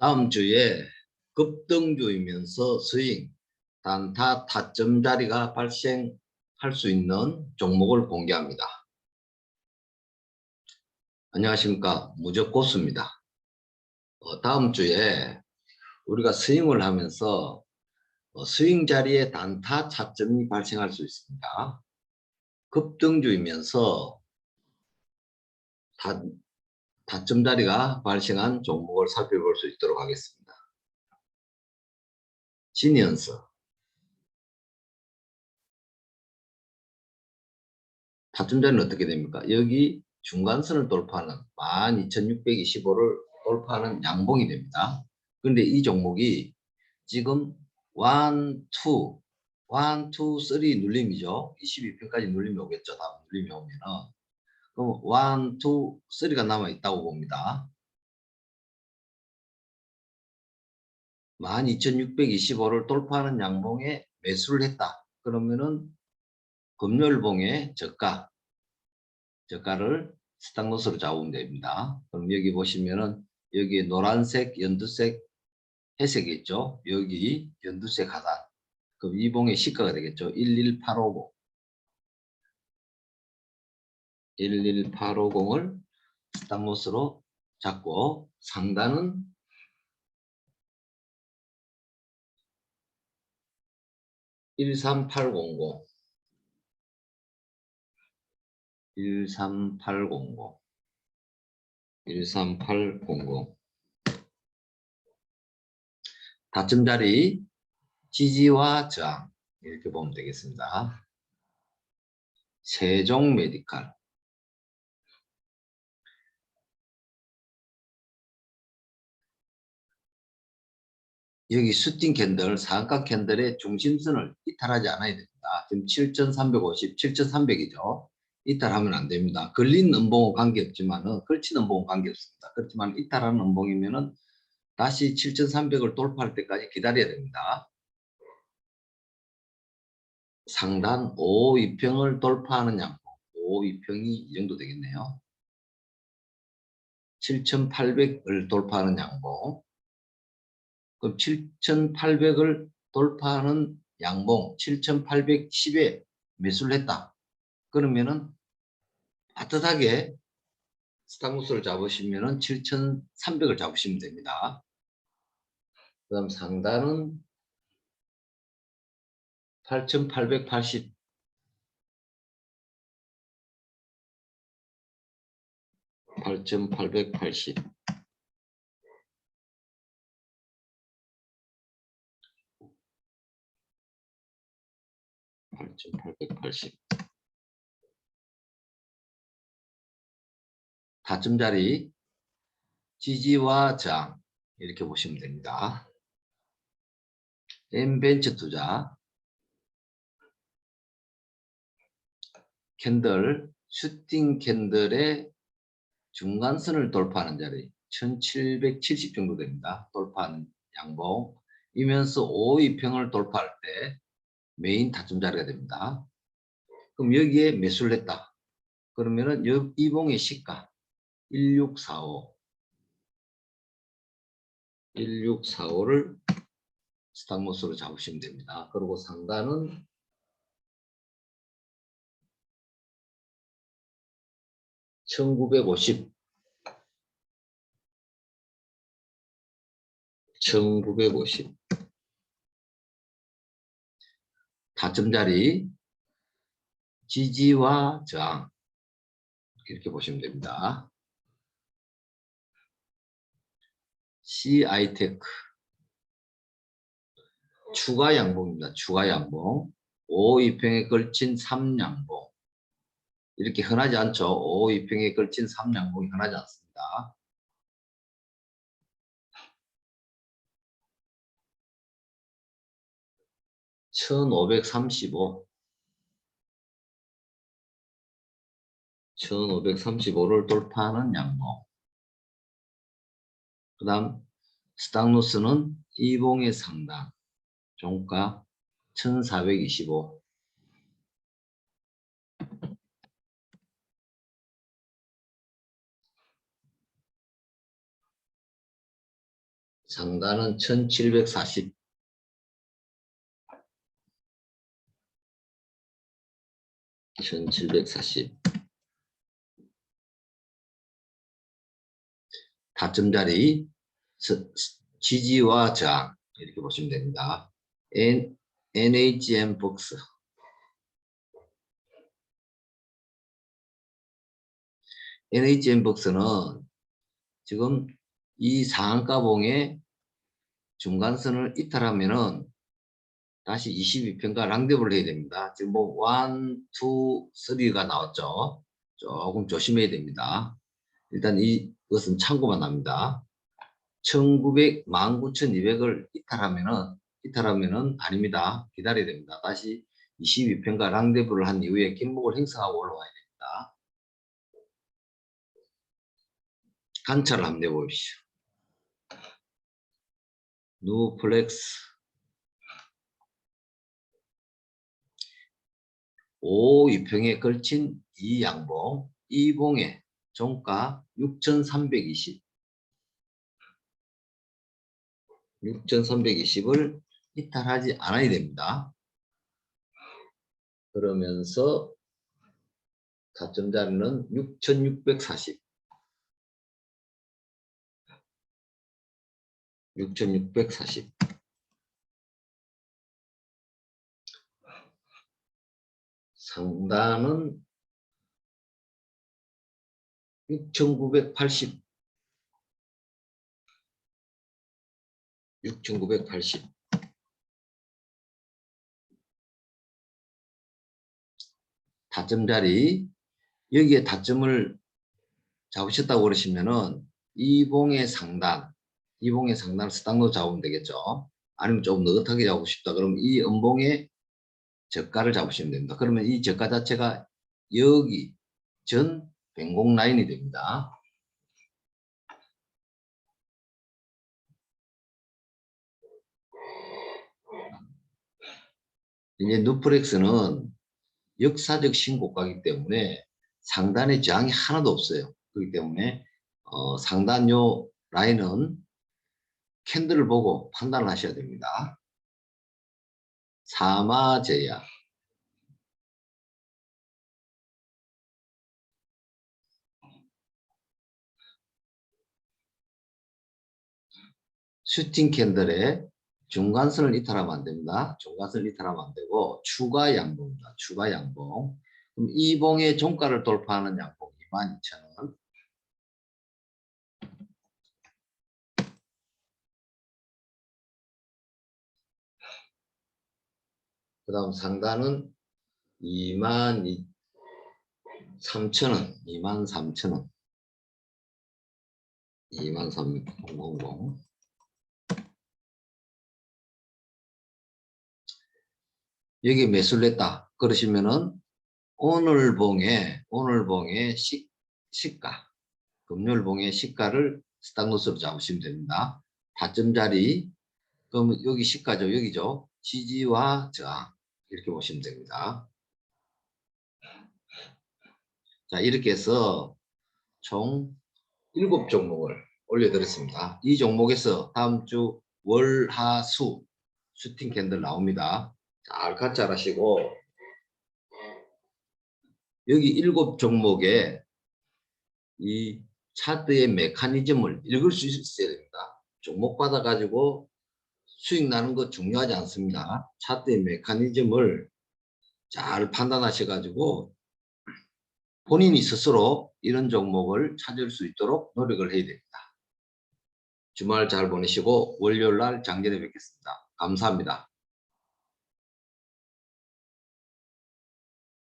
다음 주에 급등주이면서 스윙, 단타 타점 자리가 발생할 수 있는 종목을 공개합니다. 안녕하십니까 무적고수입니다. 어, 다음 주에 우리가 스윙을 하면서 어, 스윙 자리에 단타 차점이 발생할 수 있습니다. 급등주이면서 다, 다점 자리가 발생한 종목을 살펴볼 수 있도록 하겠습니다. 진연서 다점 자리는 어떻게 됩니까? 여기 중간선을 돌파하는 12,625를 돌파하는 양봉이 됩니다. 그런데 이 종목이 지금 1, 2, 1, 2, 3 눌림이죠. 22편까지 눌림이 오겠죠. 다음 눌림이 오면은. 그럼 1, 2, 3가 남아 있다고 봅니다. 12,625를 돌파하는 양봉에 매수를 했다. 그러면은 금요일봉의 저가, 저가를 스탁로스로 잡으면 됩니다. 그럼 여기 보시면은 여기 노란색, 연두색, 회색이 있죠. 여기 연두색 하단. 그럼 이 봉의 시가가 되겠죠. 11850. 11850을 스탁로스로 잡고 상단은 (13800) 13800 13800 다점 자리 지지와 저항. 이렇게 보면 되겠습니다. 세종 메디칼 여기 슈팅 캔들, 상가 캔들의 중심선을 이탈하지 않아야 됩니다. 지금 7,350, 7,300이죠. 이탈하면 안 됩니다. 걸린 음봉은 관계없지만 은 걸친 음봉은 관계없습니다. 그렇지만 이탈하는 음봉이면 은 다시 7,300을 돌파할 때까지 기다려야 됩니다. 상단 5 2평을 돌파하는 양봉 5 2평이 이 정도 되겠네요. 7,800을 돌파하는 양봉 그럼 7,800을 돌파하는 양봉 7,810에 매수를 했다. 그러면은 따뜻하게 스타무스를 잡으시면은 7,300을 잡으시면 됩니다. 그 다음 상단은 8,880 8,880 8,880 다점 자리 지지와 저항 이렇게 보시면 됩니다. N벤처 투자 캔들 슈팅 캔들의 중간선을 돌파하는 자리 1770 정도 됩니다. 돌파하는 양봉 이면서 5 2평을 돌파할 때 메인 타점 자리가 됩니다. 그럼 여기에 매수를 했다. 그러면은 이 봉의 시가 1645 1645를 스탁모스로 잡으시면 됩니다. 그리고 상단은 (1950) 1950 다점 자리 지지와 저항 이렇게 보시면 됩니다. CI테크 추가 양봉입니다. 추가 양봉 5 2평에 걸친 3양봉 이렇게 흔하지 않죠. 5 2평에 걸친 3양봉이 흔하지 않습니다. (1535) 1535를 돌파하는 양봉 그 다음 스탁로스는 이봉의 상단. 종가 1425 1425 상단은 1740 1740 다점 자리 서- 지지와 저항. 이렇게 보시면 됩니다. N, NHM 복스 NHM 복스는 지금 이 상한가봉의 중간선을 이탈하면은 다시 22편과 랑데브를 해야 됩니다. 지금 뭐 1, 2, 3가 나왔죠. 조금 조심해야 됩니다. 일단 이것은 참고만 합니다. 1900, 19,200을 이탈하면은 이탈하면은 아닙니다. 기다려야 됩니다. 다시 22편과 랑데브를 한 이후에 긴 목을 행사하고 올라와야 됩니다. 관찰을 한번 해보십시오. 누플렉스 5 위평에 걸친 이 양봉, 이 봉의 종가 6,320 6,320을 이탈하지 않아야 됩니다. 그러면서 가점 자리는 6,640 6,640 상단은 6,980 6,980 다점 자리. 여기에 다점을 잡으셨다고 그러시면은 이 봉의 상단 이 봉의 상단을 스당로 잡으면 되겠죠. 아니면 좀 느긋하게 잡고 싶다. 그러면 이 음봉의 저가를 잡으시면 됩니다 그러면 이 저가 자체가 여기 전 변공 라인이 됩니다 이제 누프렉스는 역사적 신고가이기 때문에 상단의 저항이 하나도 없어요. 그렇기 때문에 어, 상단 요 라인은 캔들을 보고 판단을 하셔야 됩니다. 사마제야 슈팅 캔들의 중간선을 이탈하면 안 됩니다. 중간선을 이탈하면 안 되고 추가 양봉입니다. 추가 양봉. 그럼 이 봉의 종가를 돌파하는 양봉 22,000원. 그 다음 상단은 2만 3천원, 2만 3천원, 2만 3,000, 여기 매수를 했다. 그러시면은 오늘 봉에 오늘 봉의 시, 시가 금요일 봉의 시가를 스탁로스로 잡으시면 됩니다. 다점 자리 그럼 여기 시가죠. 여기죠. 지지와 저항 이렇게 보시면 됩니다. 자 이렇게 해서 총 7종목을 올려드렸습니다. 이 종목에서 다음 주 월 하 수 슈팅 캔들 나옵니다. 잘 관찰하시고 여기 일곱 종목에 이 차트의 메커니즘을 읽을 수 있어야 됩니다. 종목 받아가지고 수익 나는 거 중요하지 않습니다. 차트의 메커니즘을 잘 판단하셔가지고 본인이 스스로 이런 종목을 찾을 수 있도록 노력을 해야 됩니다. 주말 잘 보내시고 월요일 날 장전에 뵙겠습니다. 감사합니다.